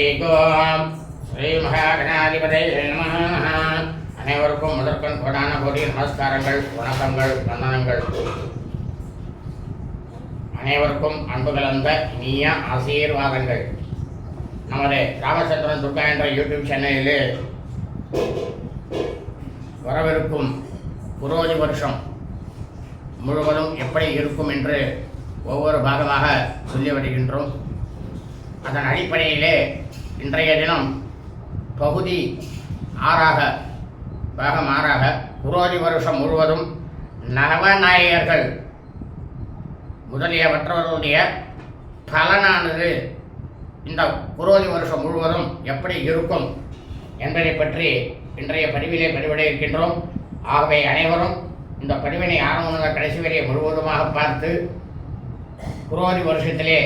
ஹரிகோ ஸ்ரீ மகாகணாதிபதி அனைவருக்கும் முதற்கண் கோடான கோடி நமஸ்காரங்கள் வணக்கங்கள் வந்தனங்கள். அனைவருக்கும் அன்பு கலந்த இனிய ஆசீர்வாதங்கள். நமது ராமச்சந்திரன் துர்கா என்ற யூடியூப் சேனலில் வரவிருக்கும் புரோதி வருஷம் முழுவதும் எப்படி இருக்கும் என்று ஒவ்வொரு பாகமாக சொல்லி வருகின்றோம். அதன் அடிப்படையிலே இன்றைய தினம் பகுதி ஆறாக பாகம் ஆறாக குரோதி வருஷம் முழுவதும் நவநாயகர்கள் முதலியவற்றவர்களுடைய பலனானது இந்த குரோதி வருஷம் முழுவதும் எப்படி இருக்கும் என்பதை பற்றி இன்றைய பதிவிலே பதிவிட இருக்கின்றோம். ஆகவே அனைவரும் இந்த பதிவினை ஆரம்பம் கடைசி வரை முழுவதுமாக பார்த்து குரோதி வருஷத்திலே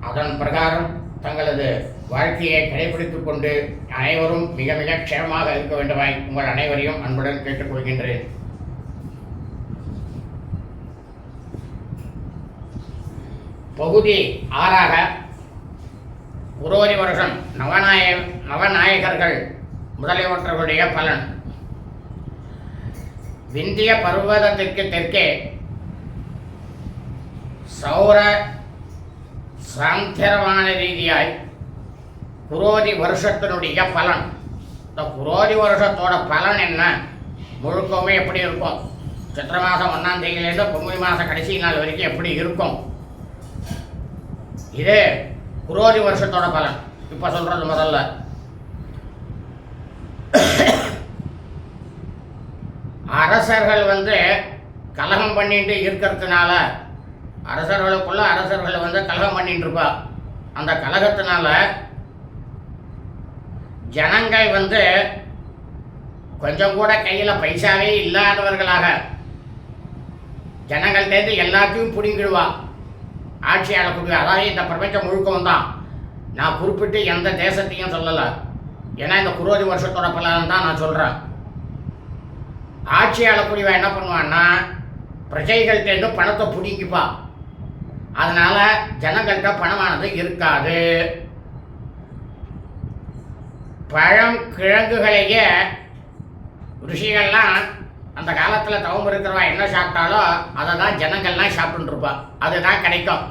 அதன் பிரகாரம் தங்களது வாழ்க்கையை கடைபிடித்துக் கொண்டு அனைவரும் மிக மிக க்ஷேமமாக இருக்க வேண்டுமாய் உங்கள் அனைவரையும் அன்புடன் கேட்டுக்கொள்கின்றேன் பகுதி ஆறாக குரோதி வருஷம் நவநாய நவநாயகர்கள் முதலியவற்றவர்களுடைய பலன். விந்திய பர்வதத்திற்கு தெற்கே சௌர சாந்திரமான ரீதியாய் குரோதி வருஷத்தினுடைய பலன். இந்த குரோதி வருஷத்தோட பலன் என்ன? முழுக்கவுமே எப்படி இருக்கும்? சித்திர மாதம் ஒன்றாம் தேதியிலேருந்து பொங்கல் மாதம் கடைசி நாள் வரைக்கும் எப்படி இருக்கும்? இதே குரோதி வருஷத்தோட பலன். இப்போ சொல்கிறது முதல்ல. அரசர்கள் வந்து கலகம் பண்ணிட்டு இருக்கிறதுனால அரசர்களுக்குள்ள அரசர்கள் வந்து கலகம் பண்ணிட்டு இருப்பா. அந்த கலகத்தினால ஜனங்கள் வந்து கொஞ்சம் கூட கையில் பைசாவே இல்லாதவர்களாக. ஜனங்கள்டேருந்து எல்லாத்தையும் பிடிங்கிடுவா. ஆட்சி ஆளக்கூடிய அதாவது இந்த பிரபஞ்சம் முழுக்கவும் தான் நான் குறிப்பிட்டு எந்த தேசத்தையும் சொல்லலை. ஏன்னா இந்த குரோதி வருஷத்தோட பலன் தான் நான் சொல்கிறேன் ஆட்சி ஆளக்கூடியவ என்ன பண்ணுவான்னா பிரஜைகள்கிட்டேருந்து பணத்தை பிடிங்கிப்பா. அதனால் ஜனங்கள்கிட்ட பணமானது இருக்காது. பழம் கிழங்குகளையே ருஷிகள்லாம் அந்த காலத்தில் தவம் இருக்கிறவா என்ன சாப்பிட்டாலோ அதை தான் ஜனங்கள்லாம் சாப்பிட்டுருப்பா. அதுதான் கிடைக்கும்.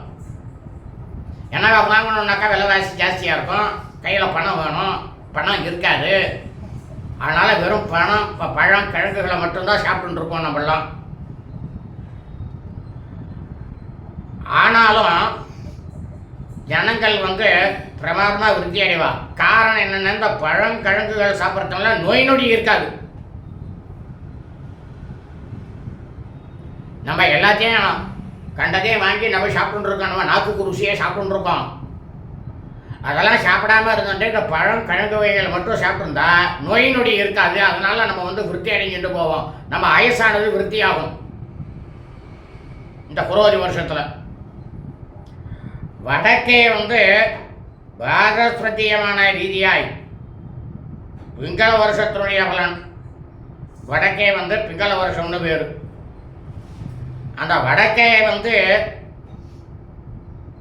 ஏன்னா வாங்கணுன்னாக்கா விலைவாசி ஜாஸ்தியாக இருக்கும். கையில் பணம் வேணும். பணம் இருக்காது. அதனால் வெறும் பணம் இப்போ பழம் கிழங்குகளை மட்டும்தான் சாப்பிட்டுருப்போம் நம்மளாம் ஆனாலும் ஜனங்கள் வந்து பிரமாதமாக விருத்தி அடைவா காரணம் என்னென்னா இந்த பழங்கிழங்குகள் சாப்பிட்றதுனால நோய் நொடி இருக்காது. நம்ம எல்லாத்தையும் கண்டதையும் வாங்கி நம்ம சாப்பிட்டுருக்கோம். நம்ம நாக்குக்கு ருசியாக சாப்பிட்டுருக்கோம். அதெல்லாம் சாப்பிடாம இருந்துட்டு இந்த பழம் கிழங்கு வகைகள் மட்டும் சாப்பிட்டுருந்தா நோய் நொடி இருக்காது. அதனால நம்ம வந்து விருத்தி அடைஞ்சிட்டு போவோம். நம்ம ஆயுசானது விருத்தியாகும். இந்த குரோதி வருஷத்தில். வடக்கே வந்து பாரஸ்பத்தியமான ரீதியாய் பிங்கள வருஷத்தினுடைய பலன். வடக்கே வந்து பிங்கள வருஷம்னு பேர். அந்த வடக்கே வந்து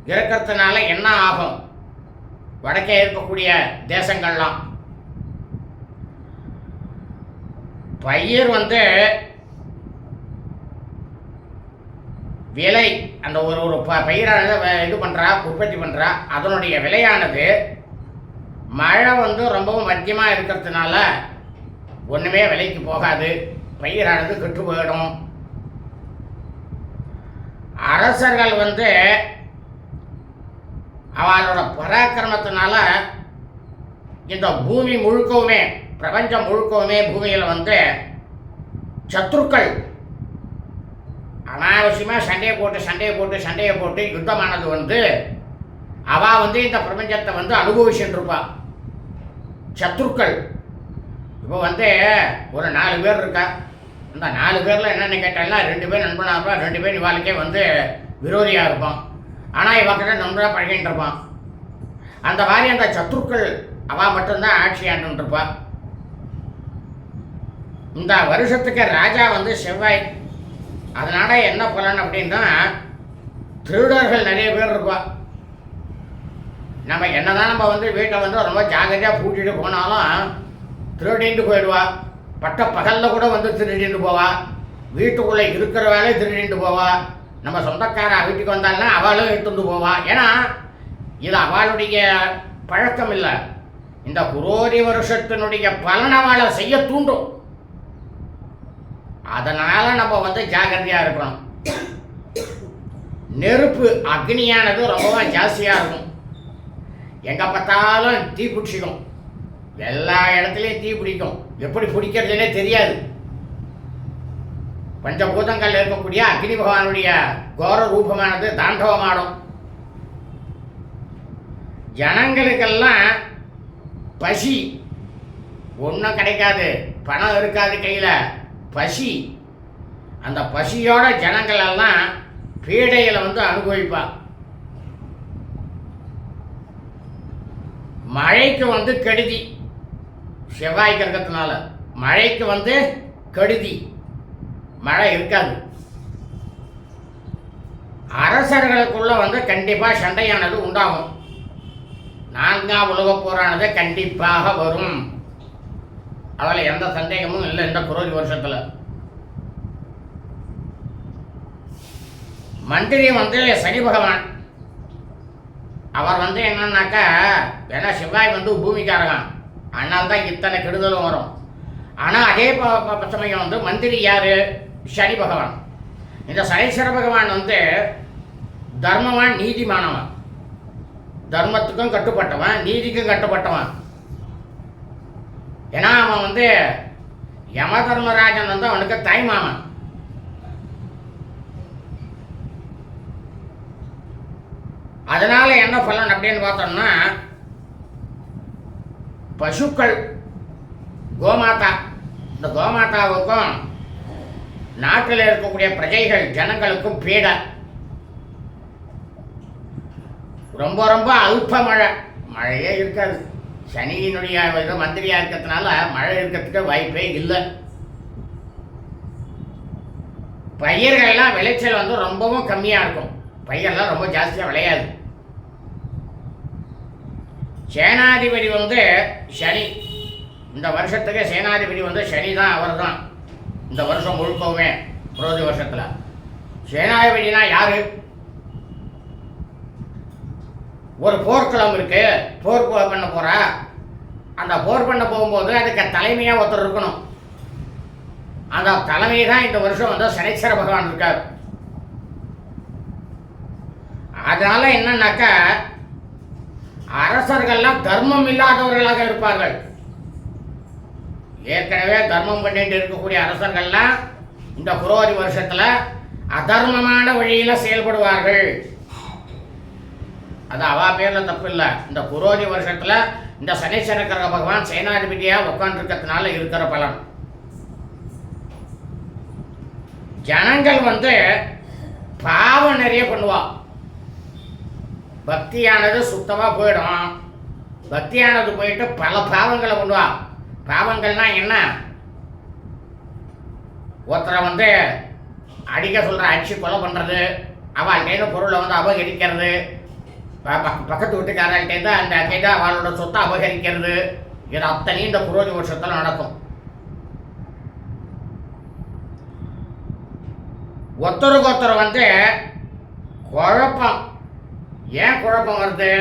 இருக்கிறதுனால என்ன ஆகும்? வடக்கே இருக்கக்கூடிய தேசங்கள்லாம். பயிர் வந்து விலை அந்த ஒரு ஒரு ப பயிரானது இது பண்ணுறா உற்பத்தி பண்ணுறா அதனுடைய விலையானது மழை வந்து ரொம்பவும் மத்தியமாக இருக்கிறதுனால ஒன்றுமே விலைக்கு போகாது. பயிரானது கெட்டு போயிடும். அரசர்கள் வந்து அவளோட பராக்கிரமத்தினால இந்த பூமி முழுக்கவுமே பிரபஞ்சம் முழுக்கவுமே பூமியில் வந்து சத்துருக்கள் அனாவசியமாக சண்டையை போட்டு சண்டையை போட்டு சண்டையை போட்டு யுத்தமானது வந்து அவள் வந்து இந்த பிரபஞ்சத்தை வந்து அனுபவிச்சுட்டு சத்துருக்கள் இப்போ வந்து ஒரு நாலு பேர் இருக்கா? இந்த நாலு பேரில் என்னென்னு கேட்டால்னா ரெண்டு பேர் நண்பனாக இருப்பான் ரெண்டு பேர் இவாளுக்கே வந்து விரோதியாக இருப்பான். ஆனால் இவக்கிட்ட நண்பராக பழகின்னு இருப்பான் அந்த மாதிரி அந்த சத்துருக்கள் அவள் மட்டும்தான் ஆட்சி ஆண்டுன்னு இந்த வருஷத்துக்கு ராஜா வந்து செவ்வாய் அதனால என்ன பலன் அப்படின்னா திருடர்கள் நிறைய பேர் இருப்பா. நம்ம என்னதான் நம்ம வந்து வீட்டை வந்து ரொம்ப ஜாகிரதையாக பூட்டிட்டு போனாலும் திருடிட்டு போயிடுவா. பட்ட பகலில் கூட வந்து திருடிட்டு போவா. வீட்டுக்குள்ளே இருக்கிற வேலையை திருடிட்டு போவா. நம்ம சொந்தக்கார வீட்டுக்கு வந்தாலும் அவளும் எடுத்துட்டு போவா. ஏன்னா இது அவளுடைய பழக்கம் இல்லை. இந்த குரோரி வருஷத்தினுடைய பலன் அவளை செய்ய தூண்டும். அதனால் நம்ம வந்து ஜாக்கிரதையாக இருக்கணும். நெருப்பு அக்னியானது ரொம்பவும் ஜாஸ்தியாக இருக்கும். எங்கே பார்த்தாலும் தீ பிடிச்சிக்கும். எல்லா இடத்துலையும் தீ பிடிக்கும். எப்படி பிடிக்கிறதுனே தெரியாது. பஞ்சபூதங்கள் இருக்கக்கூடிய அக்னி பகவானுடைய கோர ரூபமானது தாண்டவமாடும். ஜனங்களுக்கெல்லாம் பசி ஒன்றும் கிடைக்காது. பணம் இருக்காது கையில். பசி. அந்த பசியோட ஜனங்களெல்லாம் பீடையில் வந்து அனுபவிப்பா. மழைக்கு வந்து கெடுதி. செவ்வாய் கிரகத்தினால. மழைக்கு வந்து கெடுதி. மழை இருக்காது. அரசர்களுக்குள்ள வந்து கண்டிப்பா சண்டையானது உண்டாகும். நான்காம் உலகப் போரானது கண்டிப்பாக வரும். அதில் எந்த சந்தேகமும் இல்லை இந்த குரோதி வருஷத்துல. மந்திரி வந்து சனி பகவான். அவர் வந்து என்னன்னாக்கா ஏன்னா சிவாய் வந்து பூமிக்காரகம் அதனால தான் இத்தனை கெடுதலும் வரும். ஆனால் அதே ப- ப- சமயம் வந்து மந்திரி யார்? சனி பகவான். இந்த சனீஸ்வர பகவான் வந்து தர்மவான் நீதிமானவன். தர்மத்துக்கும் கட்டுப்பட்டவன் நீதிக்கும் கட்டுப்பட்டவன். ஏன்னா அவன் வந்து யம தர்மராஜன் வந்து அவனுக்கு தாய்மாமன் அதனால என்ன பலன் அப்படின்னு பார்த்தோம்னா பசுக்கள் கோமாதா. இந்த கோமாதாவுக்கும் நாட்டில் இருக்கக்கூடிய பிரஜைகள் ஜனங்களுக்கும் பீடை. ரொம்ப ரொம்ப அல்ப மழை. மழையே இருக்காது. சனியினுடைய இது மந்திரியா இருக்கிறதுனால மழை இருக்கிறதுக்கு வாய்ப்பே இல்லை. பயிர்கள்லாம் விளைச்சல் வந்து ரொம்பவும் கம்மியாக இருக்கும். பயிரெல்லாம் ரொம்ப ஜாஸ்தியாக விளையாது. சேனாதிபதி வந்து சனி. இந்த வருஷத்துக்கு சேனாதிபதி வந்து சனி தான் அவர் தான். இந்த வருஷம் முழுக்கவுமே புரோதி வருஷத்தில். சேனாதிபதினா யாரு? ஒரு போர்க்குளம் இருக்கு. போர் பண்ண போகிறா அந்த போர் பண்ண போகும்போது அதுக்கு தலைமையாக ஒருத்தர் இருக்கணும். அந்த தலைமை தான் இந்த வருஷம் வந்து சனீஸ்வர பகவான் இருக்கார். அதனால என்னன்னாக்கா அரசர்கள்லாம் தர்மம் இல்லாதவர்களாக இருப்பார்கள். ஏற்கனவே தர்மம் பண்ணிட்டு இருக்கக்கூடிய அரசர்கள்லாம் இந்த புரோரி வருஷத்தில் அதர்மமான வழியில் செயல்படுவார்கள். அது அவா பேரில் தப்பு இல்லை இந்த புரோதி வருஷத்தில் இந்த சனீஸ்வர கிரக பகவான் சேனாதிபதியாக உட்காந்துருக்கிறதுனால இருக்கிற பலன். ஜனங்கள் வந்து பாவம் நிறைய பண்ணுவா. பக்தியானது சுத்தமாக போயிடும். பக்தியானது போயிட்டு பல பாவங்களை பண்ணுவா. பாவங்கள்னா என்ன? ஒருத்தரை வந்து அடிக்க சொல்கிற அடிச்சு கொலை பண்றது அவள்கிட்ட பொருளை வந்து அபகரிக்கிறது பக்கத்து வீட்டுக்காரர்கிட்ட அந்த கைத அவளோட சொத்தை அபகரிக்கிறது. இது அத்தனையும் இந்த புரோதி வருஷத்தில் நடக்கும். ஒருத்தருக்கு ஒருத்தர் வந்து குழப்பம். ஏன் குழப்பம் வருது?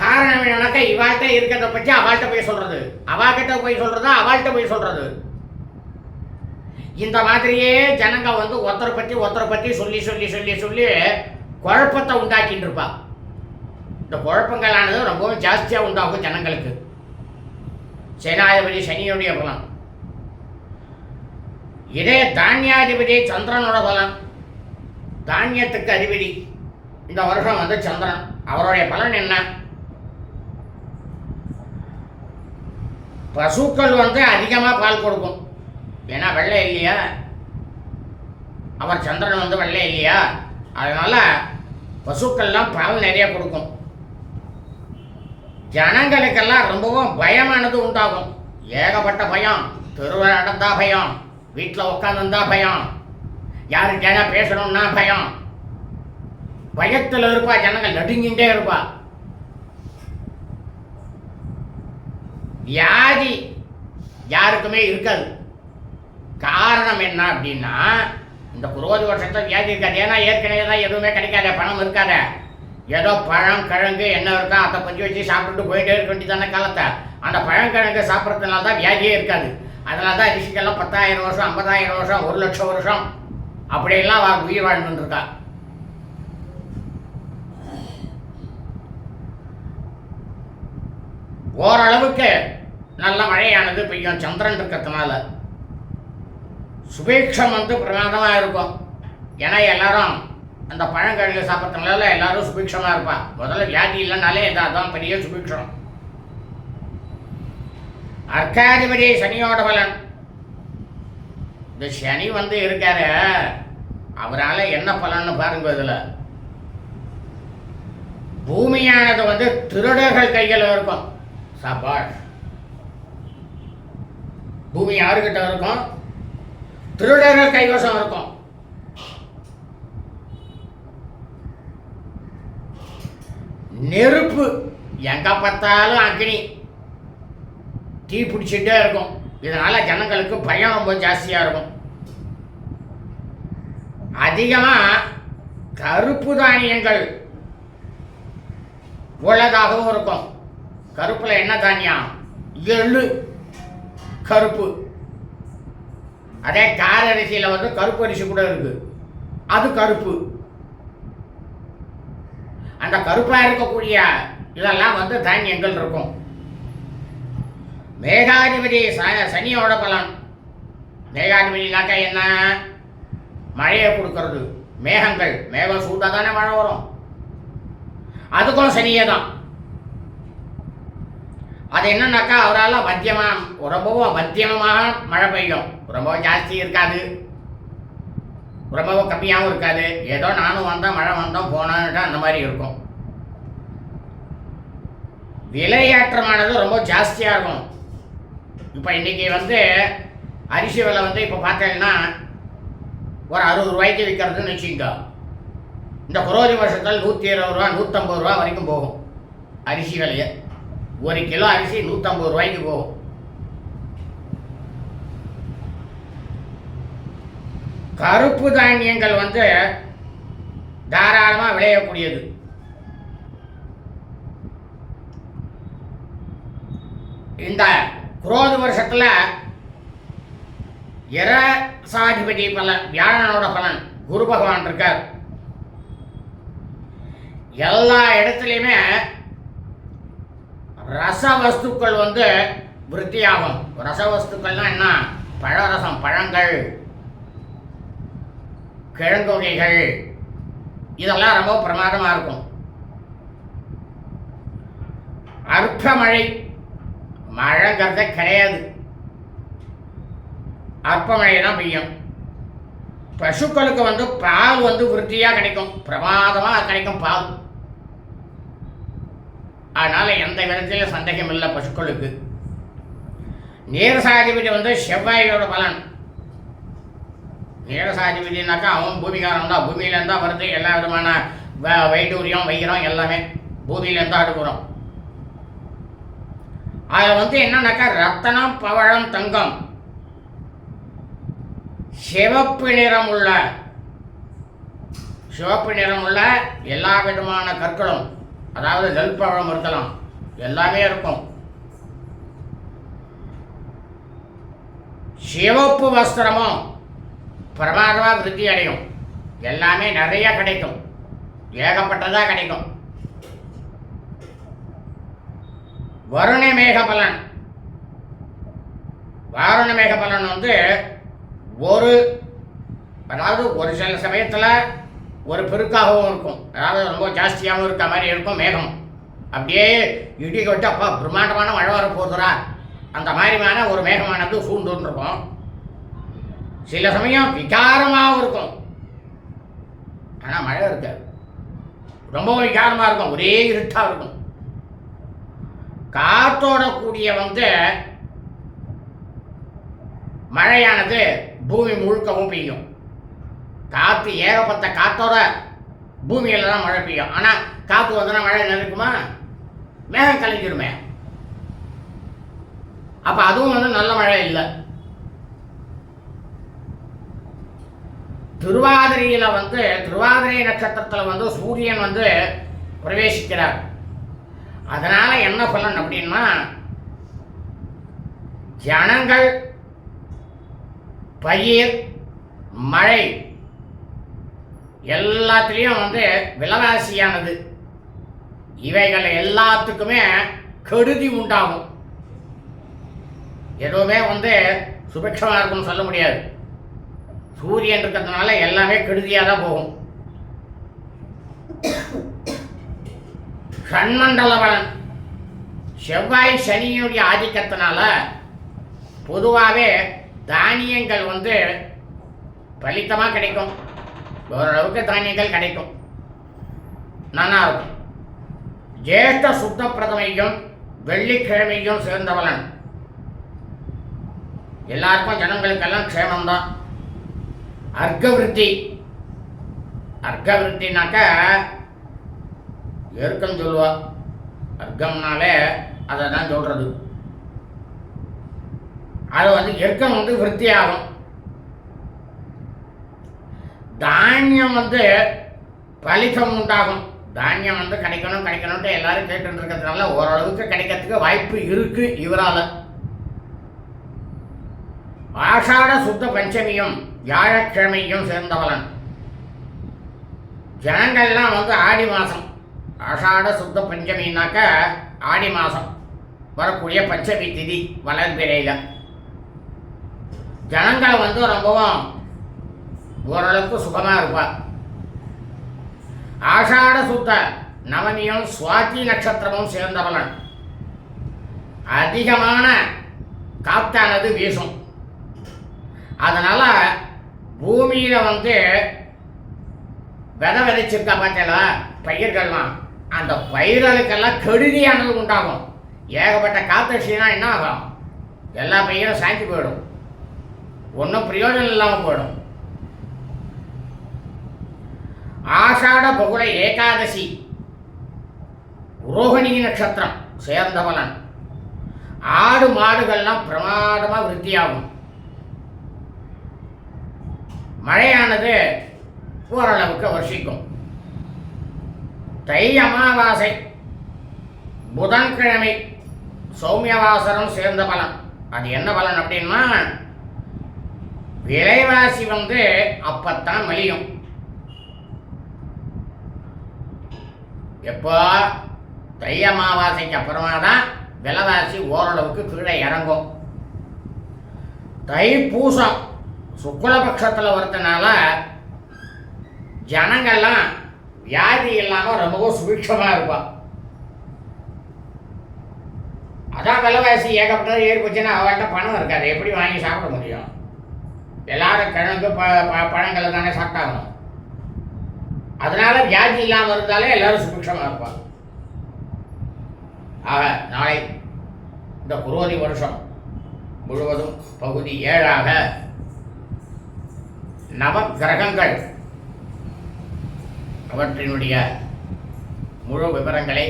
காரணம் என்னன்னாக்கா இவாள்கிட்ட இருக்கிறத பற்றி அவள்கிட்ட போய் சொல்றது. அவாகிட்ட போய் சொல்றது அவள்கிட்ட போய் சொல்றது. இந்த மாதிரியே ஜனங்க வந்து ஒருத்தரை பற்றி ஒருத்தரை பற்றி சொல்லி சொல்லி சொல்லி சொல்லி குழப்பத்தை உண்டாக்கிட்டு இருப்பா. இந்த குழப்பங்களானது ரொம்பவும் ஜாஸ்தியாக உண்டாகும் ஜனங்களுக்கு. சேனாதிபதி சனியுடைய பலம். இதே தானியாதிபதி சந்திரனோட பலம். தானியத்துக்கு அதிபதி. இந்த வருஷம் வந்து சந்திரன். அவருடைய பலன் என்ன? பசுக்கள் வந்து அதிகமாக பால் கொடுக்கும். ஏன்னா வெள்ளை இல்லையா? அவர் சந்திரன் வந்து வெள்ளை இல்லையா? அதனால பசுக்கள்லாம் பால் நிறைய கொடுக்கும். ஜனங்களுக்கெல்லாம் ரொம்பவும் பயமானது உண்டாகும். ஏகப்பட்ட பயம். தெருவில் நடந்தா பயம். வீட்டில் உட்காந்துருந்தா பயம். யாருக்கேனா பேசணும்னா பயம். பயத்தில் இருப்பா ஜனங்கள் நடுங்கிட்டே இருப்பா. வியாதி யாருக்குமே இருக்காது. காரணம் என்ன அப்படின்னா இந்த குரோதி வருஷத்தில் வியாதி இருக்காது. ஏன்னா ஏற்கனவே தான் எதுவுமே கிடைக்காத பணம் இருக்காத. ஏதோ பழம் கிழங்கு என்ன இருக்கோ அதை கொஞ்சம் வச்சு சாப்பிட்டுட்டு போயிட்டே இருக்க வேண்டியதான காலத்தை. அந்த பழங்கிழங்கு சாப்பிட்றதுனால தான் வியாதியே இருக்காது. அதனால தான் ரிஷிக்கெல்லாம் பத்தாயிரம் வருஷம் ஐம்பதாயிரம் வருஷம் ஒரு லட்சம் வருஷம் அப்படியெல்லாம் வா உயிர் வாழ்ந்துருக்கா ஓரளவுக்கு நல்ல மழையானது பெய்யும். சந்திரன் இருக்கிறதுனால. சுபீட்சம் வந்து பிரமாதமாக இருக்கும் ஏன்னா எல்லாரும் அந்த பழங்கிழங்கு சாப்பிட்றதுனால எல்லாரும் சுபீட்சமாக இருப்பா. முதல்ல வியாதி இல்லைனாலே இது அதான் பெரிய சுபீட்சம் அர்க்காதிபதி சனியோட பலன். இந்த சனி வந்து இருக்காரு. அவரால் என்ன பலன்னு பாருங்க இதில். பூமியானது வந்து திருடர்கள் கையில் இருக்கும். சாப்பாடு பூமி யாருக்கிட்ட இருக்கும்? திருடர்கள் கைவசம் இருக்கும். நெருப்பு எங்க பார்த்தாலும் அக்னி. தீ பிடிச்சிட்டே இருக்கும். இதனால ஜனங்களுக்கு பயம் ரொம்ப ஜாஸ்தியா இருக்கும். அதிகமா கருப்பு தானியங்கள் உள்ளதாகவும் இருக்கும். கருப்புல என்ன தானியம்? எள்ளு. கருப்பு. அதே கார அரிசியில் வந்து கருப்பு அரிசி கூட இருக்கு. அது கருப்பு. அந்த கருப்பாக இருக்கக்கூடிய இதெல்லாம் வந்து தானியங்கள் இருக்கும். மேகாதிபதி சனியோட பலன். மேகாதிபதினாக்கா என்ன? மழையை கொடுக்கறது. மேகங்கள். மேகம் சூட்டாக தானே மழை வரும். அதுக்கும் சனியே தான். அது என்னன்னாக்கா அவரால் மத்தியமாக ரொம்பவும் மத்தியமமாக மழை பெய்யும். ரொம்ப ஜாஸ்தி இருக்காது. ரொம்பவும் கம்மியாகவும் இருக்காது. ஏதோ நானும் வந்தேன் மழை வந்தோம் போனேன்ட்டு அந்த மாதிரி இருக்கும். விலையேற்றமானது ரொம்ப ஜாஸ்தியாக இருக்கும் இப்போ இன்றைக்கி வந்து அரிசி விலை வந்து இப்போ பார்த்தீங்கன்னா ஒரு அறுபது ரூபாய்க்கு விற்கிறதுன்னு வச்சுக்கோ. இந்த குரோதி வருஷத்தில் நூற்றி இருபது ரூபா நூற்றம்பது ரூபா வரைக்கும் போகும். அரிசி விலையை. ஒரு கிலோ அரிசி நூற்றம்பது ரூபாய்க்கு போகும். கருப்பு தானியங்கள் வந்து தாராளமாக விளையக்கூடியது. இந்த குரோத வருஷத்தில் இரசாதிபதி பலன் வியாழனோட பலன் குரு பகவான் இருக்கார். எல்லா இடத்துலையுமே ரச வஸ்துக்கள் வந்து விருத்தியாகும். ரச வஸ்துக்கள்னா என்ன? பழரசம் பழங்கள். கிழங்கு வகைகள் இதெல்லாம் ரொம்ப பிரமாதமாக இருக்கும். அற்ப மழை மழைங்கிறத கிடையாது. அற்ப மழை தான் பெய்யும். பசுக்களுக்கு வந்து பால் வந்து விருத்தியாக கிடைக்கும். பிரமாதமாக கிடைக்கும் பால். அதனால் எந்த விதத்திலும் சந்தேகம் இல்லை பசுக்களுக்கு. நீரசாதிபதி வந்து செவ்வாயோட பலன். நீரசாதிபதினாக்கா அவன் பூமிகாரம் தான் பூமியிலேருந்து தான் வருது. எல்லா விதமான வ- வைடூரியம் வைரம் எல்லாமே பூமியிலேருந்து தான் அடுக்குறோம் அதில் வந்து என்னன்னாக்கா ரத்தனம் பவழம் தங்கம். சிவப்பு நிறம் உள்ள சிவப்பு நிறம் உள்ள எல்லா விதமான கற்களும் அதாவது நெல் பழம் இருக்கலாம் எல்லாமே இருக்கும். சிவப்பு வஸ்திரமும் பிரமாதமாக விருத்தி அடையும். எல்லாமே நிறைய கிடைக்கும். ஏகப்பட்டதாக கிடைக்கும். வருண மேக பலன் வாரண மேக பலன் வந்து ஒரு அதாவது ஒரு சில சமயத்தில் ஒரு பெருக்காகவும் இருக்கும். அதாவது ரொம்ப ஜாஸ்தியாகவும் இருக்க மாதிரி இருக்கும் மேகம். அப்படியே இடி கொட்டு அப்பா பிரம்மாண்டமான மழை வர போகுதுரா அந்த மாதிரியான ஒரு மேகமானது சூண்டுன்னு இருக்கும் சில சமயம் விகாரமாகவும் இருக்கும் ஆனால் மழை இருக்காது. ரொம்பவும் விகாரமாக இருக்கும் ஒரே இருட்டாக இருக்கும் காற்றோட கூடிய வந்து மழையானது பூமி முழுக்கவும் பெய்யும். காற்று ஏகப்பட்ட காற்றோட பூமியில் தான் மழை பெய்யும். ஆனால் காற்று வந்தனா மழை நினைக்குமா மேகம் கலைஞ்சிருமே. அப்போ அதுவும் வந்து நல்ல மழை இல்லை. திருவாதிரையில் வந்து திருவாதிரை நட்சத்திரத்தில் வந்து சூரியன் வந்து பிரவேசிக்கிறார். அதனால் என்ன பலன் அப்படின்னா ஜனங்கள் பயிர் மழை எல்லாத்துலேயும் வந்து விலவாசியானது. இவைகள் எல்லாத்துக்குமே கெடுதி உண்டாகும். எதுவுமே வந்து சுபிக்ஷமாக இருக்கும்னு சொல்ல முடியாது. சூரியன் இருக்கிறதுனால எல்லாமே கெடுதியாக தான் போகும். ஷண்மண்டலவளன் செவ்வாய் சனியுடைய ஆதிக்கத்தினால பொதுவாகவே தானியங்கள் வந்து பலித்தமாக கிடைக்கும். ஓரளவுக்கு தானியங்கள் கிடைக்கும். நல்லா இருக்கும். ஜேஷ்ட சுத்த பிரதமையும் வெள்ளிக்கிழமையும் சேர்ந்தவளன். எல்லாருக்கும் ஜனங்களுக்கெல்லாம் க்ஷேமம்தான். அர்க்கவிருத்தி அர்க்கவிருத்தினாக்க எருக்கம் சொல்லுவா. அர்க்கம்னாலே அதை தான் சொல்கிறது அது வந்து எருக்கம் வந்து விற்பி ஆகும் தானியம் வந்து பலிதம் உண்டாகும். தானியம் வந்து கிடைக்கணும் கிடைக்கணும்ட்டு எல்லாரும் கேட்டு இருக்கிறதுனால ஓரளவுக்கு கிடைக்கிறதுக்கு வாய்ப்பு இருக்கு இவரால். ஆஷாட சுத்த பஞ்சமியும். வியாழக்கிழமையும் சேர்ந்தவளன். ஜனங்கள்லாம் வந்து ஆடி மாதம் ஆஷாட சுத்த பஞ்சமின்னாக்க ஆடி மாதம் வரக்கூடிய பஞ்சமி திதி வளர்பிறையில். ஜனங்கள் வந்து ரொம்பவும் ஓரளவுக்கு சுகமாக இருப்பார் ஆஷாட சுத்த நவமியும் சுவாதி நட்சத்திரமும் சேர்ந்தவளன். அதிகமான காத்தானது வீசும். அதனால பூமியில வந்து விதை விதைச்சிருக்கா பார்த்தீங்களா? பயிர்கள்லாம். அந்த பயிர்களுக்கெல்லாம் கெடுதியானது உண்டாகும். ஏகப்பட்ட காத்தடிச்சுனா என்ன ஆகும்? எல்லா பயிரும் சாய்ச்சி போயிடும். ஒன்றும் பிரயோஜனம் இல்லாமல் போயிடும். ஆஷாட பகுல ஏகாதசி. ரோஹிணி நட்சத்திரம் சேர்ந்தவளன். ஆடு மாடுகள்லாம் பிரமாதமாக விருத்தியாகும். மழையானது ஓரளவுக்கு வருஷிக்கும் தை அமாவாசை புதன்கிழமை சௌமியவாசரம் சேர்ந்த பலன். அது என்ன பலன் அப்படின்னா விலைவாசி வந்து அப்பத்தான் மலியும். எப்போ? தை அமாவாசைக்கு அப்புறமா தான் விலைவாசி ஓரளவுக்கு கீழே இறங்கும். தை பூசம் சுக்லபக்ஷத்தில் வரதுனால ஜனங்கள்லாம் வியாதி இல்லாமல் ரொம்பவும் சுபிக்ஷமாக இருப்பான் அதான் விலைவாசி ஏகப்பட்டது ஏறி போச்சுன்னா அவர்கிட்ட பணம் இருக்காது. எப்படி வாங்கி சாப்பிட முடியும்? எல்லாரும் கிழங்கு ப ப- பழங்களை தானே சாப்பிட்டாகணும். அதனால வியாதி இல்லாமல் இருந்தாலே எல்லாரும் சுபிக்ஷமாக இருப்பாங்க ஆக நாளை இந்த குரோதி வருஷம் முழுவதும் பகுதி ஏழாக நவ கிரகங்கள் அவற்றினுடைய முழு விவரங்களை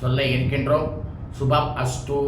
சொல்ல இருக்கின்றோம். சுபம் அஸ்து